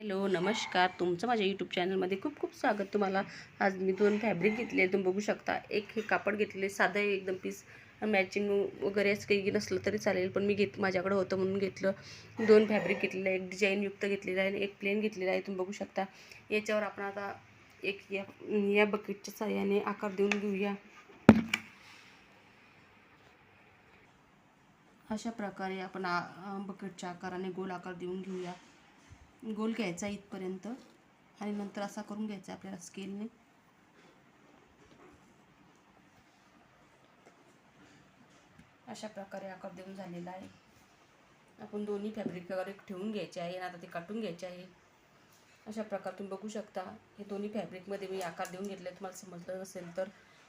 Hello नमस्कार. तुमचं माझ्या यूट्यूब चॅनलमध्ये खूप खूप स्वागत तुम्हाला. आज मी दोन फॅब्रिक घेतले तुम्ही बघू शकता. एक हे कापड घेतलेले साधं एकदम पीस मॅचिंग वगैरे असं काही नसलं तरी चालेल पण मी घेत माझ्याकडं होतं म्हणून घेतलं. दोन फॅब्रिक घेतलेलं आहे एक डिझाईनयुक्त घेतलेलं आहे आणि एक प्लेन घेतलेलं आहे. तुम्ही बघू शकता. याच्यावर आपण आता एक या या बकेटच्या साह्याने आकार देऊन घेऊया. अशा प्रकारे आपण आ- बकेटच्या आकाराने गोल आकार देऊन घेऊया. गोल घ्यायचा इथपर्यंत आणि नंतर असा करून घ्यायचा आपल्याला स्केलने. अशा प्रकारे आकार देऊन झालेला आहे. आपण दोन्ही फॅब्रिक वगैरे ठेवून घ्यायचे आहे आणि आता ते काटून घ्यायचे आहे. अशा प्रकारे तुम्ही बघू शकता हे दोन्ही फॅब्रिकमध्ये मी आकार देऊन घेतले. तुम्हाला समजलं असेल तर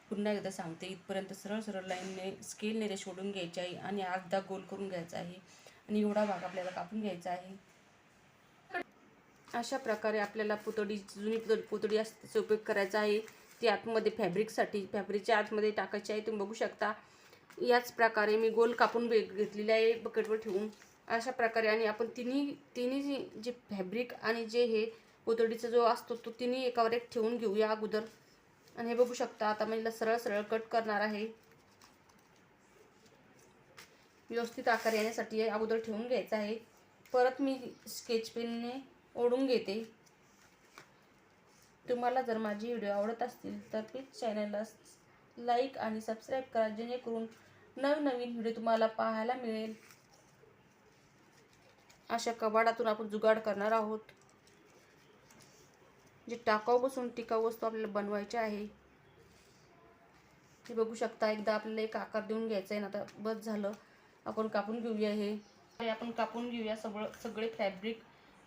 पुन्हा एकदा सांगते इथपर्यंत सरळ सरळ लाईनने स्केलने ते सोडून घ्यायचे आहे आणि अर्धा गोल करून घ्यायचा आहे. आणि एवढा भाग आपल्याला कापून घ्यायचा आहे. अशा प्रकारे आपल्याला पुतळी जुनी पुतळी पुतळी असते उपयोग करायचा आहे. ती आतमध्ये फॅब्रिकसाठी फॅब्रिकच्या आतमध्ये टाकायची आहे. तुम्ही बघू शकता. याच प्रकारे मी गोल कापून बे घेतलेले आहे. बकेटवर ठेवून. अशा प्रकारे आणि आपण तिन्ही तिन्ही जे फॅब्रिक आणि जे हे पुतळीचा जो असतो तो तिन्ही एकावर एक ठेवून घेऊया अगोदर. आणि हे बघू शकता आता मी सरळ सरळ कट करणार आहे. व्यवस्थित आकार येण्यासाठी हे अगोदर ठेवून घ्यायचं आहे. परत मी स्केच पेनने ओढून घेते. तुम्हाला जर माझी व्हिडिओ आवडत असतील तर प्लीज चॅनलला लाईक आणि सबस्क्राईब करा जेणेकरून नवनवीन व्हिडिओ तुम्हाला पाहायला मिळेल. अशा कबाडातून आपण जुगाड करणार आहोत. जे टाकाऊ बसून टिकाऊ वस्तू आपल्याला बनवायची आहे. हे बघू शकता एकदा आपल्याला एक आकार देऊन घ्यायचा आहे ना आता बस झालं. आपण कापून घेऊया हे. हे आपण कापून घेऊया सगळं सगळे फॅब्रिक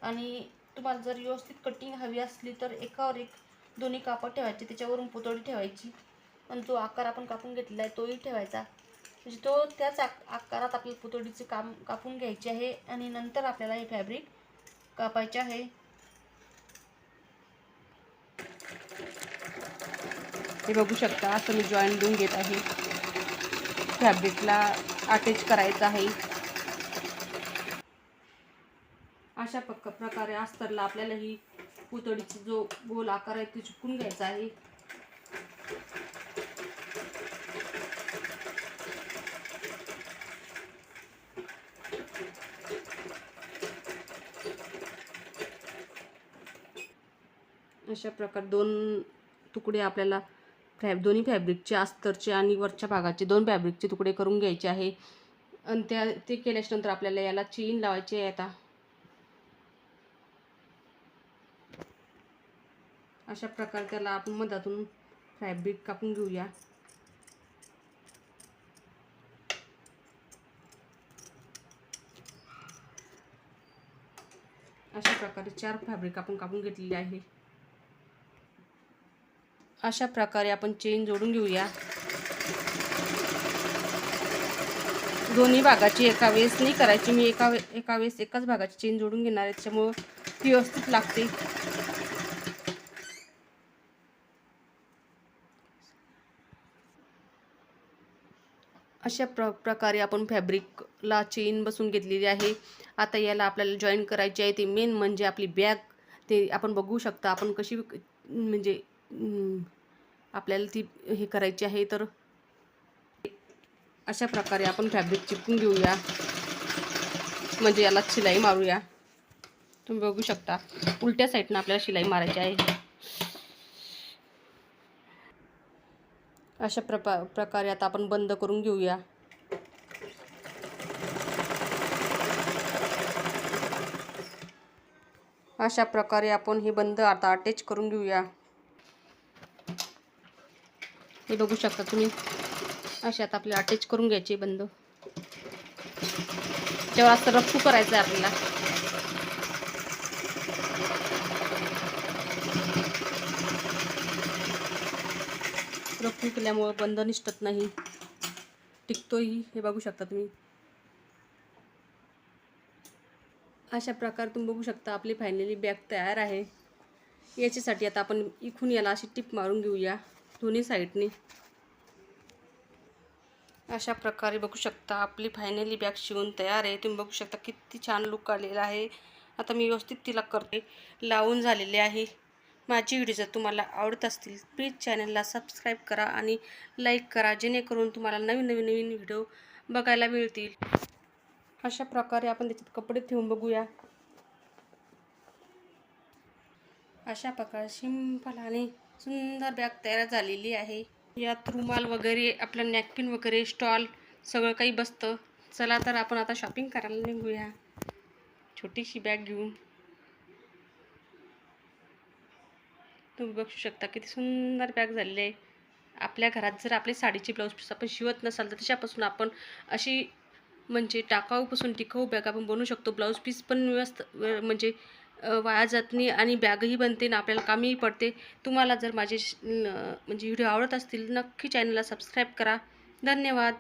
आणि तुम्हाला जर व्यवस्थित कटिंग हवी असली तर एकावर एक दोन्ही कापड ठेवायचे त्याच्यावरून पुतळी ठेवायची. आणि जो आकार आपण कापून घेतलेला आहे तोही ठेवायचा. म्हणजे तो त्याच आक आकारात आपल्याला पुतळीचे काम कापून घ्यायचे आहे आणि नंतर आपल्याला हे फॅब्रिक कापायचे आहे. हे बघू शकता असं मी जॉईन देऊन घेत आहे. फॅब्रिकला अटॅच करायचं आहे. अशा पक्क प्रकारे अस्तरला आपल्याला ही पुतळीची जो गोल आकार आहे ते चुकून घ्यायचा आहे. अशा प्रकारे दोन तुकडे आपल्याला फॅब दोन्ही फॅब्रिकचे अस्तरचे आणि वरच्या भागाचे दोन फॅब्रिकचे तुकडे करून घ्यायचे आहे. आणि त्या ते केल्याच्यानंतर आपल्याला याला चेन लावायची आहे आता. अशा प्रकारे त्याला आपण मधातून फॅब्रिक कापून घेऊया. अशा प्रकारे चार फॅब्रिक आपण कापून घेतलेली आहे. अशा प्रकारे आपण चेन जोडून घेऊया. दोन्ही भागाची एका वेळेस नाही करायची. मी एका वे एका वेळेस एकाच भागाची चेन जोडून घेणार आहे. त्याच्यामुळं ती व्यवस्थित लागते. अशा प्र प्रकारे आपण फॅब्रिकला चेन बसून घेतलेली आहे. आता याला आपल्याला जॉईन करायची आहे. ते मेन म्हणजे आपली बॅग ते आपण बघू शकता. आपण कशी म्हणजे आपल्याला ती हे करायची आहे तर अशा प्रकारे आपण फॅब्रिक चिपकून घेऊया. म्हणजे याला शिलाई मारूया. तुम्ही बघू शकता. उलट्या साईडनं आपल्याला शिलाई मारायची आहे. अशा प्रपा प्रकारे आता आपण बंद करून घेऊया. अशा प्रकारे आपण हे बंद आता अटॅच करून घेऊया. हे बघू शकता तुम्ही. अशात आपल्याला अटॅच करून घ्यायचे बंद. तेव्हा असं रफ्फू करायचं आहे आपल्याला. रफ्फू केल्यामुळं बंद निष्ठत नाही. टिकतोही हे बघू शकता तुम्ही. अशा प्रकारे तुम्ही बघू शकता आपली फायनली बॅग तयार आहे. याच्यासाठी आता आपण इखून याला अशी टिप मारून घेऊया दोन्ही साईडने. अशा प्रकारे बघू शकता आपली फायनली बॅग शिवून तयार आहे. तुम्ही बघू शकता किती छान लुक आलेला आहे. आता मी व्यवस्थित तिला करते. लावून झालेले आहे. माझी व्हिडिओ जर तुम्हाला आवडत असतील प्लीज चॅनलला सबस्क्राईब करा आणि लाईक करा जेणेकरून तुम्हाला नवीन नवीन नवीन व्हिडिओ बघायला मिळतील. अशा प्रकारे आपण त्याच्यात कपडे ठेवून बघूया. अशा प्रकारे सिंपल आणि सुंदर बॅग तयार झालेली आहे. यात रुमाल वगैरे आपलं नॅपकिन वगैरे स्टॉल सगळं काही बसतं. चला तर आपण आता शॉपिंग करायला निघूया. छोटीशी बॅग घेऊन. तुम्ही बघू शकता किती सुंदर बॅग झालेली आहे. आपल्या घरात जर आपली साडीची ब्लाऊज पीस आपण शिवत नसाल तर तशापासून आपण अशी म्हणजे टाकाऊपासून टिकाऊ बॅग आपण बनवू शकतो. ब्लाऊज पीस पण व्यस्त व- म्हणजे वाया जात नाही आणि बॅगही बनते ना आपल्याला कामीही पडते. तुम्हाला जर माझे म्हणजे व्हिडिओ आवडत असतील नक्की चॅनलला सबस्क्राईब करा. धन्यवाद.